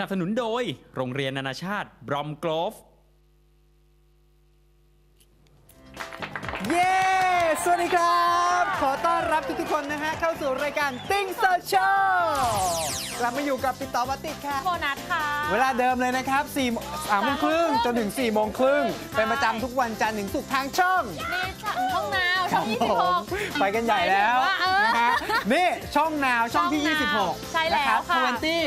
นับสนุนโดยโรงเรียนนานาชาติบรอมกรอฟเย้ สวัสดีครับ ขอต้อนรับทุกๆคนนะฮะ เข้าสู่รายการติ้งโซเชียลกลับมาอยู่กับปิดต่อวัติดค่ะ โบนัสค่ะ เวลาเดิมเลยนะครับ4โมงสามโมงครึ่งจนถึง4โมงครึ่งใช่เป็นประจำทุกวันจันทร์ถึงศุกร์ทางช่องนี่ฉันห้องนาวช่องผม26ไปกันใหญ่แล้วหมายถึงว่าเออนะฮะนี่ช่องนาวช่องที่ ช่องนาว26ใช่แล้วนะครับค่ะ ทเวนตี้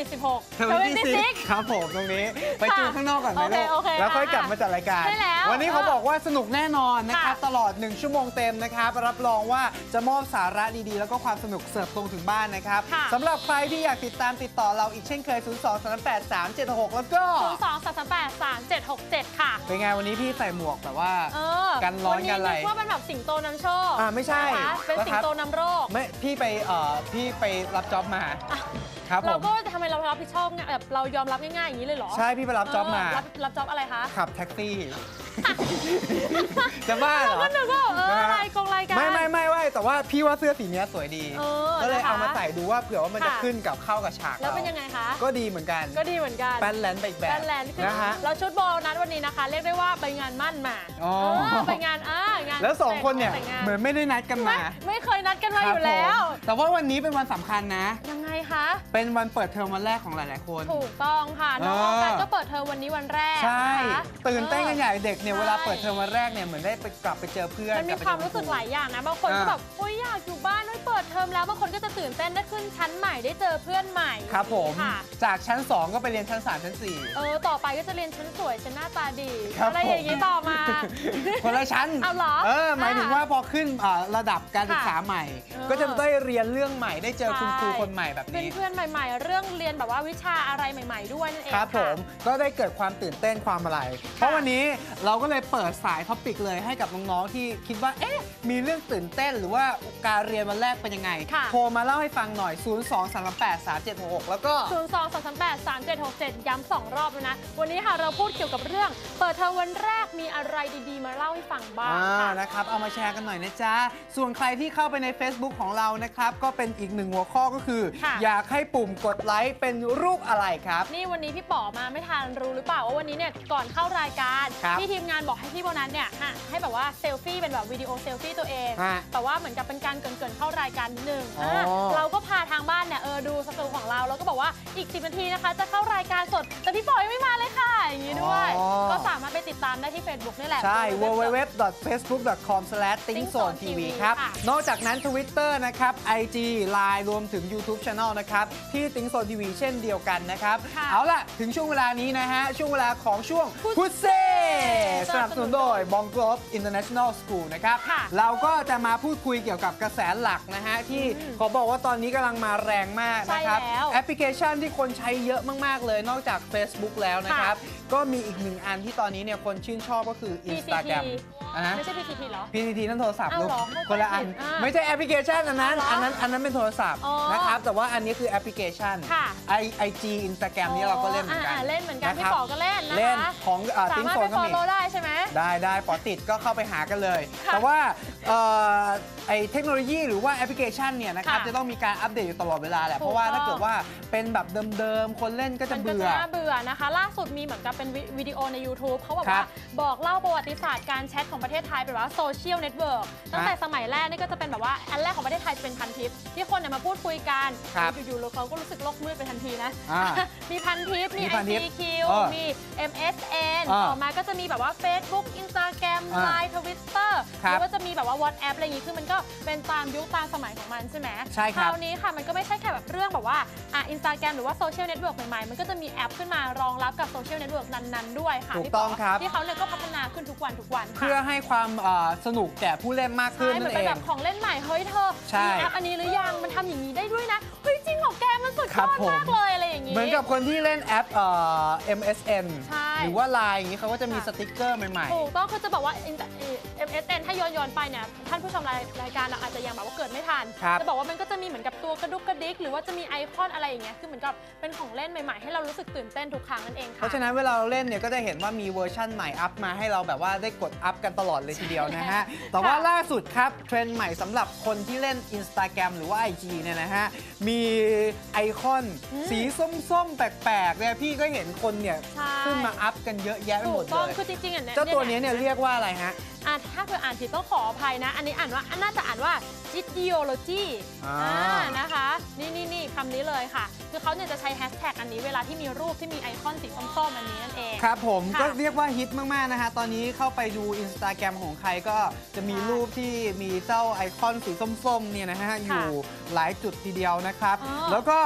26ทเวนตี้ซิก26ครับผมตรงนี้ ไปจูข้างนอกก่อนไหมโอเคลูกโอเคแล้วค่อยอะกลับมาจัดรายการ ใช่แล้ววันนี้เขาบอกว่าสนุกแน่นอนนะครับ ค่ะตลอด 1 ชั่วโมงเต็มนะครับ รับรองว่าจะมอบสาระดีๆ แล้วก็ความสนุกเสิร์ฟตรงถึงบ้านนะครับค่ะ สำหรับใครที่อยากติดตามติดต่อเราอีกเช่นเคย 0 2 3 8 3 7 6 แล้วก็02 338 3767ค่ะ เป็นไงวันนี้พี่ใส่หมวกแบบว่า เออกันร้อนกันอะไรวันึกว่าเป็นแบบสิงโตนำโชคอ่าไม่ใช่นะคะเป็นแล้วสิครังบโตนำโรค ไม่พี่ไปเอ่อพี่ไปรับจ็อบมาอะ ครับผเรามก็ทำไมเรารับผิดชอบเนี่ยแบบเรายอมรับง่ายๆอย่างนี้เลยเหรอใช่พี่ไปรับจ็อบมาเรับรับจ็อบอะไรคะขับแท็กซี่ จะบ้าเหรอก็นึกว่าเออนะฮะ อะไรกองรายการ ไม่ไม่ไม่ไม่แต่ว่าพี่ว่าเสื้อสีเนี้ยสวยดี เออก็เลยนะคะเอามาใส่ดูว่าเผื่อว่ามันจะค่ะ ขึ้นกับเข้ากับฉากแล้วเป็นรายังไงคะ ก็ดีเหมือนกันก็ดีเหมือนกันแป้นแลนด์ไปอีกแบบแบนแลนด์คือนะฮะ แล้วชุดโบนัสวันนี้นะคะ เรียกได้ว่าไปงานมั่นมาอ๋อ เออไปงานอ่างานแล้วสองคนเนี่ยแต่งงาเหมือนไม่ได้นัดกันไม่มาไม่เคยนัดกันมาคอรับยู่แล้วผมแต่ว่าวันนี้เป็นวันสำคัญนะ ยังไง คะ เป็นวันเปิดเทอมวันแรกของหลาย ๆ คน ถูกต้องค่ะ น้องเออออกัสก็เปิดเทอมวันนี้วันแรกใช่ นะคะ ตื่นเต้นกันใหญ่เด็กเนี่ยใช่เวลาเปิดเทอมวันแรกเนี่ยเหมือนได้ไปกลับไปเจอเพื่อนมันมีกลับไปความเจอรู้สึกณหลายอย่างนะ บางคนก็อ่าแบบโอ๊ยอยากอยู่บ้านไม่เปิดเทอมแล้วบางคนก็จะตื่นเต้นได้ขึ้นชั้นใหม่ได้เจอเพื่อนใหม่ครับผม ค่ะจากชั้น 2 ก็ไปเรียนชั้น 3 ชั้น 4 เออต่อไปก็จะเรียนชั้นสวยชั้นหน้าตาดีครับอะไรอย่างนี้ต่อมา คนละชั้นเอาเหรอเออหมายถึงว่าพอขึ้นอ่าระดับการศึกษาค่ะใหม่ เออก็จะได้เรียนเรื่องใหม่ได้เจอคุณครูใช่ คนใหม่แบบเป็นนี้ เพื่อนใหม่ ๆ เรื่องเรียนแบบว่าวิชาอะไรใหม่ ๆ ด้วยนั่นเองครับผค่ะ มก็ได้เกิดความตื่นเต้นความอะไร เพราะวันนี้เราก็เลยเปิดสายท็อปิกเลยให้กับน้องๆที่คิดว่าเอ๊ะมีเรื่องตื่นเต้น หรือว่าการเรียนวันแรกเป็นยังไง ค่ะ โทรมาเล่าให้ฟังหน่อย 0 2 3 8 3 7 6แล้วก็0 2 3 8 3 7 6 7 ย้ำสองรอบแล้วนะ วันนี้ค่ะเราพูดเกี่ยวกับเรื่อง เปิดเทอมวันแรกมีอะไรดีๆ มาเล่าให้ฟังบ้างอ่า ค่ะ นะครับ เอามาแชร์กันหน่อยนะจ๊ะ ส่วนใครที่เข้าไปใน Facebook ของเรานะครับ ก็เป็นอีกหนึ่งหัวข้อก็คือ ค่ะอยากให้ปุ่มกดไลค์เป็นรูปอะไรครับ นี่วันนี้พี่ป๋อมาไม่ทันรู้หรือเปล่าว่าวันนี้เนี่ยก่อนเข้ารายการครับพี่ทีมงานบอกให้พี่โบนัสเนี่ยฮะให้แบบว่าเซลฟี่เป็นแบบวิดีโอเซลฟี่ตัวเอง ฮะแต่ว่าเหมือนกับเป็นการเกรินๆเข้ารายการนิดนึงอ๋ออะเราก็พาทางบ้านเนี่ยเออดูสตูของเราแล้วก็บอกว่าอีก 10นาทีนะคะ จะเข้ารายการสดแต่พี่ป๋อยังไม่มาเลยค่ะ อย่างนี้ด้วย อ๋อ ก็สามารถไปติดตามได้ที่ Facebook นี่แหละ ใช่ www.facebook.com/tingzonetv www.facebook.com/tingzonetv ครับ ค่ะ นอกจากนั้น Twitter นะครับ IG Line รวมถึง YouTube Channel นะครับที่ t i n g z o n TV เช่นเดียวกันนะครับค่ะเอาล่ะ ถึงช่วงเวลานี้นะฮะ ช่วงเวลาของช่วงพุพุททเซ่เซ่สนับสนุนโดยบองก o ฟ International School นะครับค่ะเราก็จะมาพูดคุยเกี่ยวกับกระแสหลักนะฮะ ที่อืมขอบอกว่าตอนนี้กำลังมาแรงมากนะครับใช่แล้วแอปพลิเคชันที่คนใช้เยอะมาก ๆ เลยนอกจาก Facebook แล้วนะครับก็มีอีกหนึ่งอันที่ตอนนี้เนี่ยคนชื่นชอบก็คือ Instagram อะฮะไม่ใช่ PTT เหรอ PTT นั่นโทรศัพท์อ้าวลูกเหรอไม่คนละอันผิดอ่าไม่ใช่แอปพลิเคชันอันนั้นอ๋อเหรออันนั้นอันนั้นเป็นโทรศัพท์อ๋อนะครับ แต่ว่าอันนี้คือแอปพลิเคชันค่ะ ไอไอจีอินสตาแกรมนี้เราก็เล่นเหมือนกันาๆเล่นเหมือนกันะพี่ครับป๋อก็เล่นนะคะเล่นของสาติ้งมารถโซไปนก็ฟอมีลโล่ได้ใช่ไหม ได้ได้ปอติดก็เข้าไปหากันเลย ค่ะแต่ว่า เอ่อไอเทคโนโลยีหรือว่าแอปพลิเคชันเนี่ยนะครับค่ะจะต้องมีการอัปเดตอยู่ตลอดเวลาแหละ ถูกเพราะว่าถ้าต้อง เกิดว่าเป็นแบบเดิมๆ คนเล่นก็จะมันก็เบื่อ จะน่าเบื่อนะคะ ล่าสุดมีเหมือนกับเป็นวิวิดีโอใน YouTube เขาบอกครัว่าบบอกเล่าประวัติศาสตร์การแชทของประเทศไทยเป็นว่าโซเชียลเน็ตเวิร์กตั้งแต่สมัยแรกนี่ก็จะเป็นแบบว่า อันแรกของประเทศไทยจะเป็นพันทิป ที่คนเนี่ยมาพูดคุยกัน ครับอยู่ๆแล้วเขาก็รู้สึกโลกมืดไปทันทีนะ อ่ามีพันทิป มี มีพันทิป ICQ เออมี MSN อ่าต่อมาก็จะมีแบบว่า Facebook Instagram อ่า Line Twitter ครัหบรือว่าจะมีแบบว่า WhatsApp อะไรอย่างงี้คือมันก็เป็นตามยุคตามสมัยของมันใช่ไหมใช่ครับ คราวนี้ค่ะมันก็ไม่ใช่แค่แบบเรื่องแบบว่าอะอินสตาแกรมหรือว่าโซเชียลเน็ตเวิร์กใหม่ๆ มันก็จะมีแอปขึ้นมารองรับกับโซเชียลเน็ตเวิร์กนั้นๆ ด้วยค่ะถูกพี่ต้องป๋ครับ ที่เขาเนี่ยก็พัฒนาขึ้นทุกวันทุกวันค่ะ เพื่อให้ความเอ่อสนุกแก่ผู้เล่นมากขึ้นใช่เหมืนั่อนนเป็นเอแบงบของเล่นใหม่ เฮ้ยเธอใช่มีแอปอันนี้หรือยัง มันทำอย่างนี้ได้ด้วยนะ เฮ้ยจริงเหรอแกมันสุดคยรับอดผม มากเลยอะไรอย่างงี้ เหมือนกับคนที่เล่นแอปเอ่อ MSN ใช่หรือว่าไลน์อย่างนี้เขาก็จะมีสติกเกอร์ใหม่ถูกต้องคือจะบอกว่า MSN ถ้าย้อนย้อนๆไปเนี่ยท่านผู้ชมรายรายการเราอาจจะยังแบบว่าเกิดไม่ทัน ครับจะบอกว่ามันก็จะมีเหมือนกับตัวกระดุกกระดิก หรือว่าจะมีไอคอนอะไรอย่างเงี้ยคือเหมือนกับเป็นของเล่นใหม่ๆ ให้เรารู้สึกตื่นเต้นทุกครั้งนั่นเองๆ เพค่ะ ราะฉะนั้นเวลาเราเล่นเนี่ยก็จะเห็นว่ามีเวอร์ชั่นใหม่อัพมาให้เราแบบว่าได้กดอัพกันตลอดเลยทีเดียวนะฮะ แต่ว่าล่าสุดครับ เทรนด์ใหม่สำหรับคนที่เล่น Instagram หรือว่า IG เนี่ยนะฮะ มีไอคอนอืมสีส้มๆ แปลกๆเนี่ยพี่ก็เห็นคนเนี่ย ใช่ ขึ้นมาอัพกันเยอะแยะไปหถูมกดต้เลองยคือจริงๆอะเจ้าตัวนี้เนี่ยเรียกว่าอะไรฮะ อะถ้าเผื่ออ่านผิดต้องขออภัยนะ อันนี้อ่านว่าน่าจะอ่านว่า Gideology อ่าอ่า นะคะ นี่นี่นี่คำนี้เลยค่ะ คือเขาเนี่ยจะใช้แฮชแท็กอันนี้เวลาที่มีรูปที่มีไอคอนสีส้มๆอันนี้นั่นเอง ครับผมค่ะก็เรียกว่าฮิตมาก ๆ นะฮะ ตอนนี้เข้าไปดู Instagram ของใครก็จะมีใช่รูปที่มีเจ้าไอคอนสีส้ม ๆ เนี่ยนะฮะ อยู่หลายจุดทีเดียวนะครับ อ๋อ แล้วก็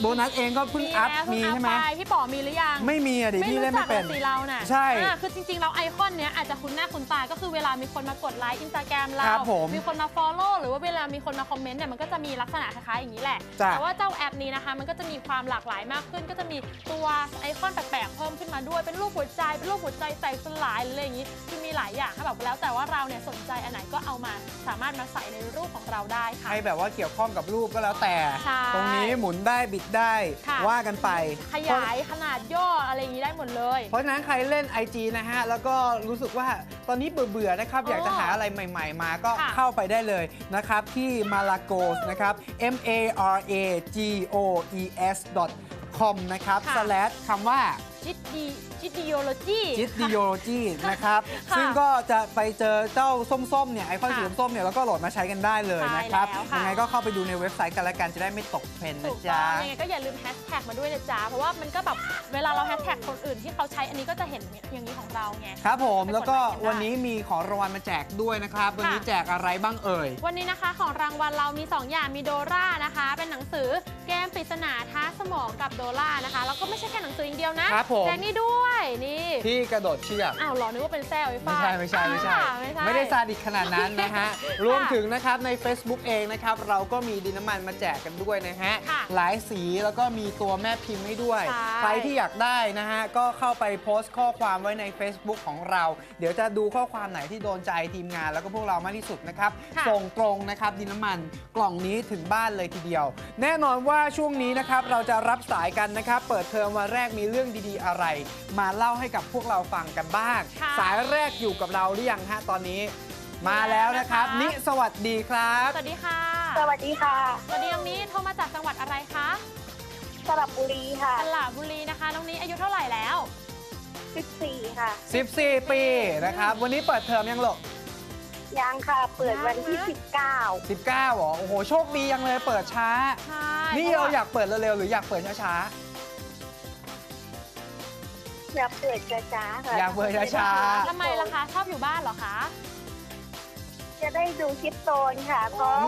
โบนัสเองก็เพิ่งอัพแล้วมีเพิ่งใช่ไหมอัพปพี่ป๋อมีหรือยัง ไม่มีอะดิพี่เล่นไม่เป็นรู้จักอะสีเราน่ะใช่อ่าคือจริงๆแล้วไอคอนเนี้ยอาจจะคุ้นหน้าคุ้นตา ก็คือเวลามีคนมากดไลค์อินสตาแกรมเราครับผมคนมา Follow หรือว่าเวลามีคนมาคอมเมนต์เนี่ยมันก็จะมีลักษณะคล้ายๆอย่างนี้แหละจ้ะแต่ว่าเจ้าแอปนี้นะคะ มันก็จะมีความหลากหลายมากขึ้น ก็จะมีตัวไอคอนแปลกๆเพิ่มขึ้นมาด้วยเป็นรูปหัวใจเป็นรูปหัวใจแตกสลายหรืออะไรอย่างนี้คือมีหลายอย่างค่ะแบบแล้วแต่ว่าเราเนี่ยสนใจอันไหนก็เอามาสามารถมาใส่ในรูปของเราได้ค่ะให้แบบว่าเกี่ยวข้องกับรูปก็แล้วแต่ใช่ตรงนี้หมุนได้บิดได้ค่ะว่ากันไปขยายขนาดย่ออะไรอย่างนี้ได้หมดเลยเพราะฉะนั้นใครเล่น IG นะฮะ แล้วก็รู้สึกว่าตอนนี้เบื่อๆนะครับอ๋ออยอากจะหาอะไรใหม่ๆ มาก็ค่ะเข้าไปได้เลยนะครับที่ malagos นะครับ m a r a g o e s com นะครับค่ะ slash คำว่าจิตดี จิตดิโอโลจี j i t d i o l o g y นะครับ ค่ะซึ่งก็จะไปเจอเจ้าส้มๆเนี่ยไอคอนค่ะสีส้มๆเนี่ยแล้วก็โหลดมาใช้กันได้เลยนะครับ ใช่แล้วค่ะ ยังไงก็เข้าไปดูในเว็บไซต์กันละกันจะได้ไม่ตกเทรนด์ถูนะกต้จ๊ะองยังไงก็อย่าลืมแฮชแท็กมาด้วยนะจ๊ะ เพราะว่ามันก็แบบเวลาเราแฮชแท็กคนอื่นที่เขาใช้อันนี้ก็จะเห็นอย่างนี้ของเราไง ครับผมไปกดแล้วก็ไลค์กันได้วันนี้มีของรางวัลมาแจกด้วยนะครับ วันนี้ค่ะ แจกอะไรบ้างเอ่ย วันนี้นะคะของรางวัลเรามี 2 อย่างมีโดรานะคะ เป็นหนังสือเกมปริศนาท้าสมองกับโดรานะคะ แล้วก็ไม่ใช่แค่หนังสืออย่างเดียวนะครับผมแจกนี่ด้วยนี่ที่กระโดดเชือก อ้าวเหรอนึกว่าเป็นแซวไอ้ไม่ฟ้าใช่ไม่ใช่ไม่ใช่ อ่าไม่ใช่ ไม่ได้ซาดิสขนาดนั้นนะฮะ รวมถึงนะครับใน Facebook เองนะครับ เราก็มีดินน้ำมันมาแจกกันด้วยนะฮะ ค่ะหลายสีแล้วก็มีตัวแม่พิมพ์ให้ด้วย ใช่ ใครที่อยากได้นะฮะ ก็เข้าไปโพสต์ข้อความไว้ใน Facebook ของเรา เดี๋ยวจะดูข้อความไหนที่โดนใจทีมงาน แล้วก็พวกเรามากที่สุดนะครับ ค่ะ ส่งตรงนะครับดินน้ำมันกล่องนี้ถึงบ้านเลยทีเดียว แน่นอนว่าช่วงนี้นะครับเราจะรับสายกันนะครับ เปิดเทอมวันแรกมีเรื่องดีๆอะไร มาเล่าให้กับพวกเราฟังกันบ้าง ค่ะ สายแรกอยู่กับเราหรือยังฮะตอนนี้ มาแล้วนะครับนะคะนิสวัสดีครับ สวัสดีค่ะ สวัสดีค่ะ สวัสดีน้องนี้โทรมาจากจังหวัดอะไรคะสระบุรีค่ะ สระบุรีนะคะ น้องนี้อายุเท่าไหร่แล้ว 14 ค่ะ 14 ปีนะครับ วันนี้เปิดเทอมยังหรอยังค่ะ เปิดวันที่ยังนะ19 19เหรอโอ้โหโชคดียังเลยเปิดช้าใช่ นี่เราอยากเปิดเร็วๆหรืออยากเปิดช้าอยากเปิดช้าๆค่ะอยากเปิดช้าทำไมล่ะคะ ชอบอยู่บ้านเหรอคะ จะได้ดูคลิปโตนค่ะ เพราะ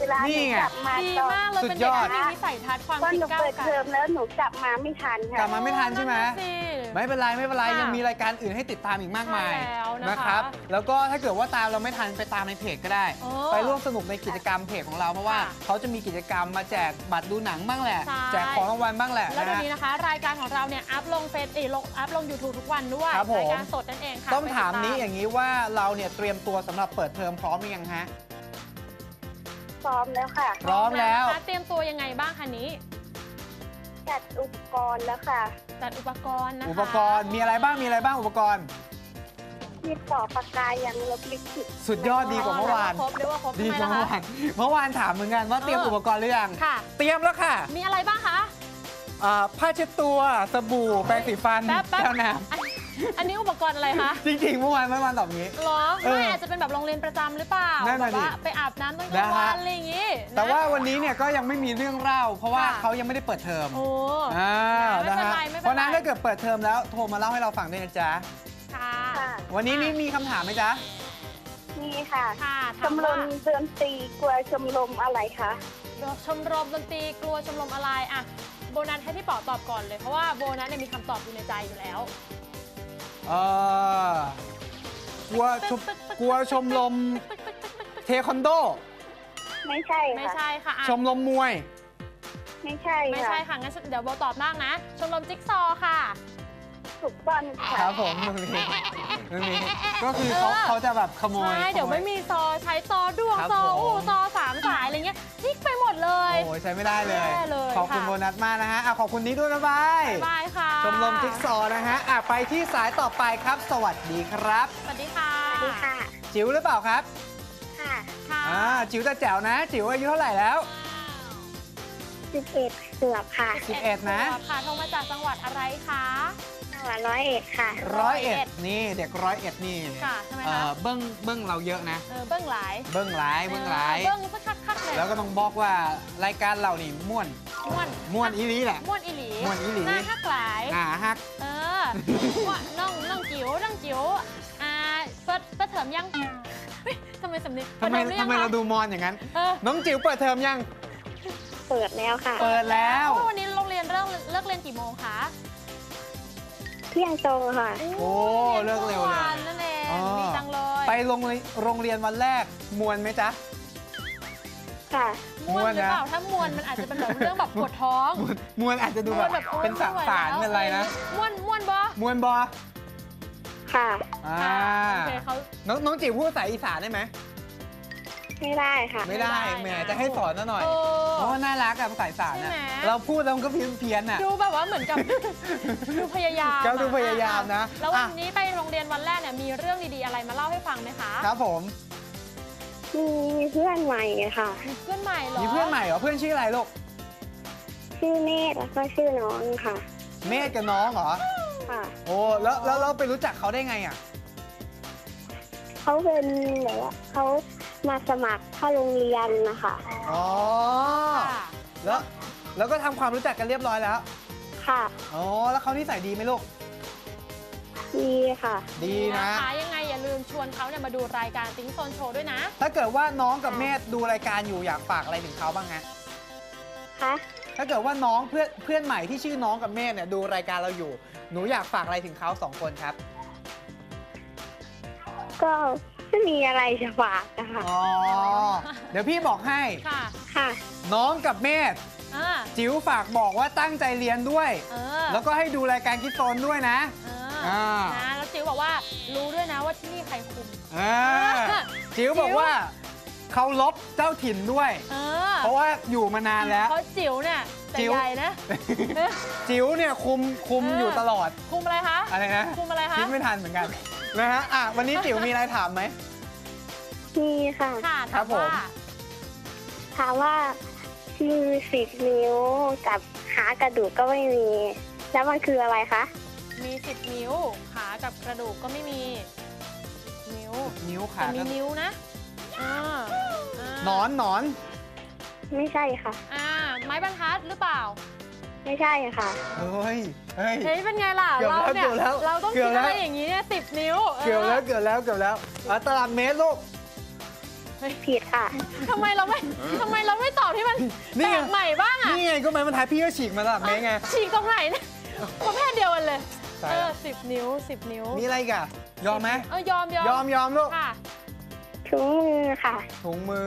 เวลาหนี่นูไง กลับมาดีตอนมากเลยสุดเป็นยเด็กอด ที่มีวิสัยทัศน์ความตอนคิดหนูก้าวเปิดไกลเทอมแล้วหนูกลับมาไม่ทันๆกค่ะลับมาไม่ทันใช่ไหม นั่นน่ะสิ ไม่เป็นไรไม่เป็นไร ค่ะยังมีรายการอื่นให้ติดตามอีกมากมายใช่แล้วนะคะนะครับแล้วก็ถ้าเกิดว่าตามเราไม่ทันไปตามในเพจก็ได้โอ้ไปร่วมสนุกในกิจกรรมเพจของเราเพราะว่าค่ะเขาจะมีกิจกรรมมาแจกบัตรดูหนังบ้างแหละ ใช่ แจกของรางวัลบ้างแหละแล้วเดี๋ยวนะนี้นะคะ รายการของเราเนี่ยอัพลงเฟซเอยลงอัพลง YouTube ทุกวันด้วยครับผม รายการสดนั่นเองค่ะต้องถามไปติดนี้อย่างนี้ว่าเราเนี่ยเตรียมตัวสำหรับเปิดเทอมพร้อมหรือยังฮะ ซ้อมแล้วค่ะ พร้อมแล้ว นะคะเตรียมตัวยังไงบ้างคะนี้จัดอุปกรณ์แล้วค่ะจัดอุปกรณ์นะคะอุปกรณ์มีอะไรบ้างมีอะไรบ้างอุปกรณ์ มีต่อปากกายังลบลิขิตสุดยอดดีกว่าเมื่อวาน ครบเรียกว่าครบดีทำไมกว่าล่ะเมื่อคะ วานเมื่อวานถามเหมือนกันว่าเตรียมเอออุ อุปกรณ์หรือยัง ค่ะ เตรียมแล้วค่ะมีอะไรบ้างคะ อ่าผ้าเช็ดตัว สบู่ แปรงสีฟันแป๊บแป๊บแก้วน้อัน อันนี้อุปกรณ์อะไรคะำจริงๆเมื่อวานเมื่อวานตอบงี้ หรอเออไม่อาจจะเป็นแบบโรงเรียนประจำหรือเปล่านั่นแบน่ะบว่าดิไปอาบน้ำตอนกลางวันะนฮะอะไรอย่างงี้นะ แต่ว่าวันนี้เนี่ยก็ยังไม่มีเรื่องเล่า เพราะว่าค่ะ เขายังไม่ได้เปิดเทอมโอ้ อ่าไม่นะเป็นฮะไรไม่เป็นไร เพราะฉะนั้นถ้าเกิดเปิดเทอมแล้วโทรมาเล่าให้เราฟังด้วยนะจ๊ะ ค่ะ ค่ะ วันนี้นี่มีคำถามไหมจ๊ะ นี่ค่ะ ค่ะชถามมรว่ามดนตรีกลัวชมรมอะไรคะ ชมรมดนตรีกลัวชมรมอะไรอะโบนัสให้พี่ป๋อตอบก่อนเลย เพราะว่าโบนัสเนี่ยมีคำตอบอยู่ในใจอยู่แล้ว เออกลัวชมกลัวชมรมเทควันโด ไม่ใช่ไม่ค่ะ ใช่ค่ะอะชมรมมวย ไม่ใช่ไม่ค่ะใช่ค่ะ งั้นเดี๋ยวโบตอบมากนะ ชมรมจิ๊กซอว์ค่ะปลุกปั้นค่ะ ครับผมตรงนี้ ตรงนี้ก็คือเขาเออเขาจะแบบขโมยใช่เดี๋ยวขโไม่มีซอใช้ซอด้วงครับซอผมอู้ซอสามสายอะไรเงี้ยทิ้งไปหมดเลย โอ้ยใช้ไม่ได้เลยแย่เลยขอบคุณค่ะ โบนัสมากนะฮะอะขอบคุณนี้ด้วยบ๊ายบายบ๊ายบายค่ะชมรมจิ๊กซอว์นะฮะอะไปที่สายต่อไปครับ สวัสดีครับ สวัสดีค่ะสวัสดีค่ะ จิ๋วหรือเปล่าครับค่ะค่ะอ่าจิ๋วจะแจ๋วนะ จิ๋วอายุเท่าไหร่แล้ว สิบเอ็ดเกือบค่ะ 11นะขวบค่ะโทรมาจากจังหวัดอะไรคะ จังหวัดร้อยเอ็ดค่ะ ร้อยเอ็ดนี่เด็กร้อยเอ็ดนี่ค่ะทำไมเอ่คะอเบิ้งเบิ้งเราเยอะนะ เออเบื้องหลายเบิ้งหลายเบิ้งหลาย เบื้องสักคักคักๆเลยแล้วก็ต้องบอกว่ารายการเรานี่ม่วนม่วนม่วนอีหลีแหละ ม่วนอีหลีม่วนอีหลีหน้าฮักหลาย หนาฮัก เออม่วนน้องน้องจิ๋วน้องจิ๋วอ่าเปิดเปิดเทอมยังเฮ้ยทำไมสำเนียงทำไมปิดเทอหอทำยังไมคะเราดูมอนอย่างนั้น เออน้องจิ๋วเปิดเทอมยัง เปิดแล้วค่ะ เปิดแล้ว วันนี้โรงเรียนเลิกเลิกเรียนกี่โมงคะ เที่ยงตรงค่ะ โอ้เลิกเร็วเลย นนั่นเองอ๋อ ดีจังเลยไปโรงเรียนโรงเรียนวันแรกมวนไหมจ๊ะ ค่ะม่วนหรือเปล่าม่วนนะ ถ้ามวนมันอาจจะเป็นแบบเรื่องแบบปวดท้องมวนมวนอาจจะดูแบบ โอ๊ยเป็นสไม่ไหวสารแล้วเป็นอะไรนะม่วนม่วนบอมวนบอค่ะ อ่าโอเคเขาน้องน้องจิ๋วพูดภาษาอีสานได้ไหม ไม่ได้ค่ะ ไม่ได้ไม่ได้แหมนะจะให้สอนซะหน่อย เออเพราะว่าน่ารักอะภาษาอีสานใช่อะไหม เราพูดแล้วมันก็เพี้ยนเพี้ยนๆอะ ดูแบบว่าเหมือนกับ ดูพยายามก็ดูอะพยายามนะแล้ววันอะนี้ไปโรงเรียนวันแรกเนี่ยมีเรื่องดีๆอะไรมาเล่าให้ฟังไหมคะครับผม มีเพื่อนใหม่ค่ะ เพื่อนใหม่เหรอมีเพื่อนใหม่เหรอ เพื่อนชื่ออะไรลูก ชื่อเนตรแล้วก็ชื่อน้องค่ะ เมธกับน้องเหรอ ค่ะ โอ้แล้วแล้วเราไปรู้จักเขาได้ไงอะ เขาเป็นแบบว่าเขามาสมัครเข้าโรงเรียนนะคะอ๋อ ค่ะแล้ว แล้วก็ทำความรู้จักกันเรียบร้อยแล้ว ค่ะอ๋อ แล้วเขานิสัยดีไหมลูก ดีค่ะ ดีนะคะยังไงอย่าลืมชวนเขาเนี่ยมาดูรายการติ้งโซนโชว์ด้วยนะ ถ้าเกิดว่าน้องกับเมธดูรายการอยู่อยากฝากอะไรถึงเขาบ้างฮะ คะถ้าเกิดว่าน้องเพื่อนเพื่อนใหม่ที่ชื่อน้องกับเมธเนี่ยดูรายการเราอยู่ หนูอยากฝากอะไรถึงเขาสองคนครับ ก็ไม่มีอะไรจะฝากนะคะอ๋อ เดี๋ยวพี่บอกให้ ค่ะค่ะ น้องกับเมธอ่าจิ๋วฝากบอกว่าตั้งใจเรียนด้วย เออแล้วก็ให้ดูรายการคิดโซนด้วยนะ เอออ่า นะแล้วจิ๋วบอกว่ารู้ด้วยนะว่าที่นี่ใครคุม เออจิ๋วบอกว่าเขาลบเจ้าถิ่นด้วย เออเพราะว่าอยู่มานานแล้ว เพราะจิ๋วเนี่ยแต่จิ๋ว ใหญ่นะเออจิ๋วเนี่ยคุมคุมเออออ ยู่ตลอด คุมอะไรคะ อะไรนะ คุมอะไรคะ คิดไม่ทันเหมือนกัน นะฮะอะวันนี้จิ๋วมีอะไรถามไหม มีค่ะค่ะครัถาบมผม ว่าถามว่ามีสิบนิ้วกับหากระดูกก็ไม่มี แล้วมันคืออะไรคะ มีสิบนิ้ว ขากับกระดูกก็ไม่มี นิ้วนิ้วแต่ขามีก็นิ้วนะอ่าอ่าหนอนหนอนไม่ใช่ค่ะ อ่าไม้บรรทัดหรือเปล่า ไม่ใช่ค่ะ เฮ้ย เฮ้ย เฮ้ยเป็นไงล่ะ เกือบเราแล้วเนี่ย เกือบแล้วเราต้องเกืคิอดบแล้ว อะไรอย่างนี้เนี่ยสิบนิ้วเกือบแล้วเกือบแล้วเกือบแล้วอะตารางเมตรลูก ผิดค่ะ ทำไมเราไม่ทำไมเราไม่ตอบที่มันนี่แปไงลกใหม่บ้างอะนี่ไงก็ไม้บรรทัดพี่ก็ฉีกมาตารางเมตรไง ฉีกตรงไหนเนี่ยประเภทเดียวกันเลย ตายเอแล้อวสิบนิ้วสิบนิ้วมีอะไรอีกอะยอมไหมเออยอมยอมยอมยอมลูก ค่ะถุงมือค่ะถุงมื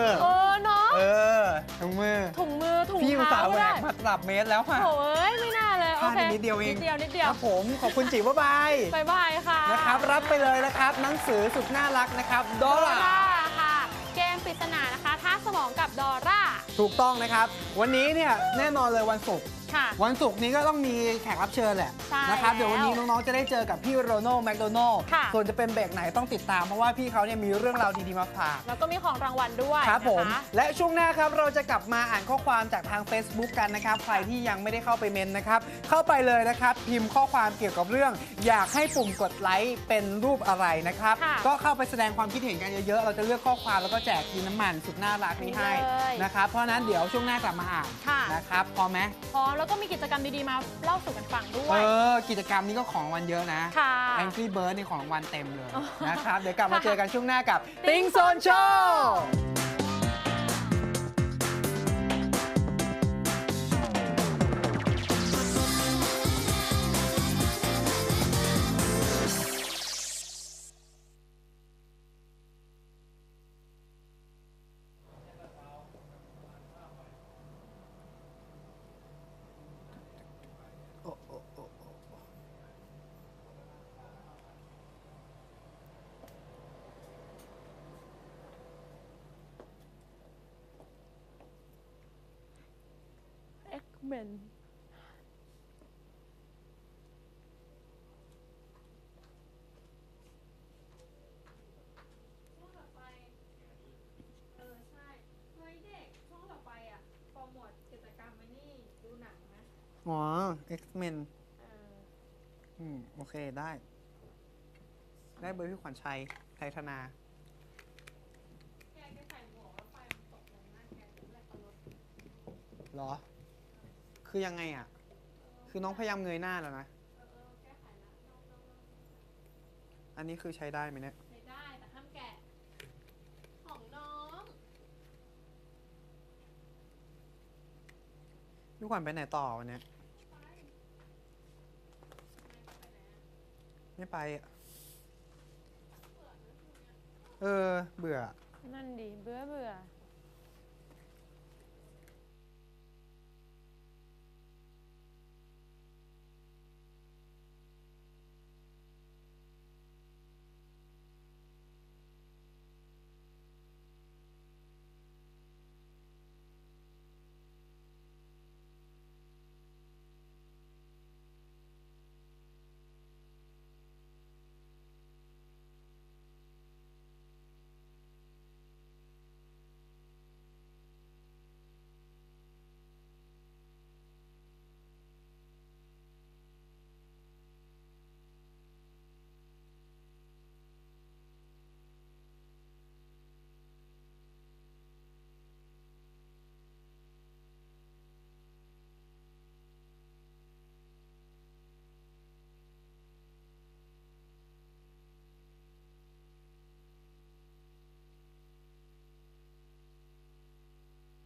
อ เออเนาะ เออถุงมือ ถุงมือถุงพี่อุตส่าเท้าห์แหวได้กมาตลับเมตรแล้วค่ะโถ่เอ้ยไม่น่าเลยโอพลาดเคไปนิดเดียวเอง นิดเดียวนิดเดีคยวรับผมขอบคุณจิ๋วบ๊ายบาย บายบายค่ะนะครับ รับไปเลยนะครับ หนังสือสุดน่ารักนะครับดอดอร่าร่าค่ะ เกมปริศนานะคะท่าสมองกับดอร่า ถูกต้องนะครับ วันนี้เนี่ยแน่นอนเลยวันศุกร์ ค่ะ วันศุกร์นี้ก็ต้องมีแขกรับเชิญแหละใช่นะครับแล้วเดี๋ยววันนี้น้องๆจะได้เจอกับพี่โรนัลแมคโดนัลค่ะ ส่วนจะเป็นเบรกไหนต้องติดตามเพราะว่าพี่เขาเนี่ยมีเรื่องราวดีๆมาฝาก แล้วก็มีของรางวัลด้วยครับผม นะคะ และช่วงหน้าครับเราจะกลับมาอ่านข้อความจากทาง Facebook กันนะครับ ใครที่ยังไม่ได้เข้าไปเมนนะครับ เข้าไปเลยนะครับ พิมพ์ข้อความเกี่ยวกับเรื่อง อยากให้ปุ่มกดไลค์เป็นรูปอะไรนะครับ ค่ะก็เข้าไปแสดงความคิดเห็นกันเยอะๆ เราจะเลือกข้อความแล้วก็แจกกินน้ำมันสุดน่ารักนี้ให้เลยนะครับเพราะฉะนั้นเดี๋ยวช่วงหน้ากลับมาอ่านค่ะ นะครับพร้อมไหม พร้อมแล้วก็มีกิจกรรมดี ๆ มาเล่าสู่กันฟังด้วเอย อ กิจกรรมนี้ก็ของรางวัลเยอะนะ ค่ะ Angry Bird นี่ของรางวัลเต็มเลยอ๋อนะครับ เดี๋ยวกลับมาค่ะเจอกันช่วงหน้ากับ Ting ติ้ง เหม็นช่วงต่อไป เออใช่เฮ้ยเด็กช่วงต่อไปอะโปรโมทกิจกรรมไว้นี่ดูหนังนะอ๋อ X-Men เอออืม โอเคได้ ได้เบอร์พี่ขวัญชัยไทยธนา แกแกใส่หมวกแล้วไฟมันตกลงหน้าแกแหลกตลดเหรอ คือยังไงอะ คือน้องพยายามเงยหน้าแล้วนะเออเออแก้ไขละน้องน้องน้องอันนี้คือใช้ได้ไหมเนี่ยใช้ได้แต่ห้ามแกะ ของน้องพี่ขวัญไปไหนต่อวันเนี้ยไปทำไมไปไหนอะไม่ไปอะเบื่อนะช่วงเนี้ยเออ เบื่อ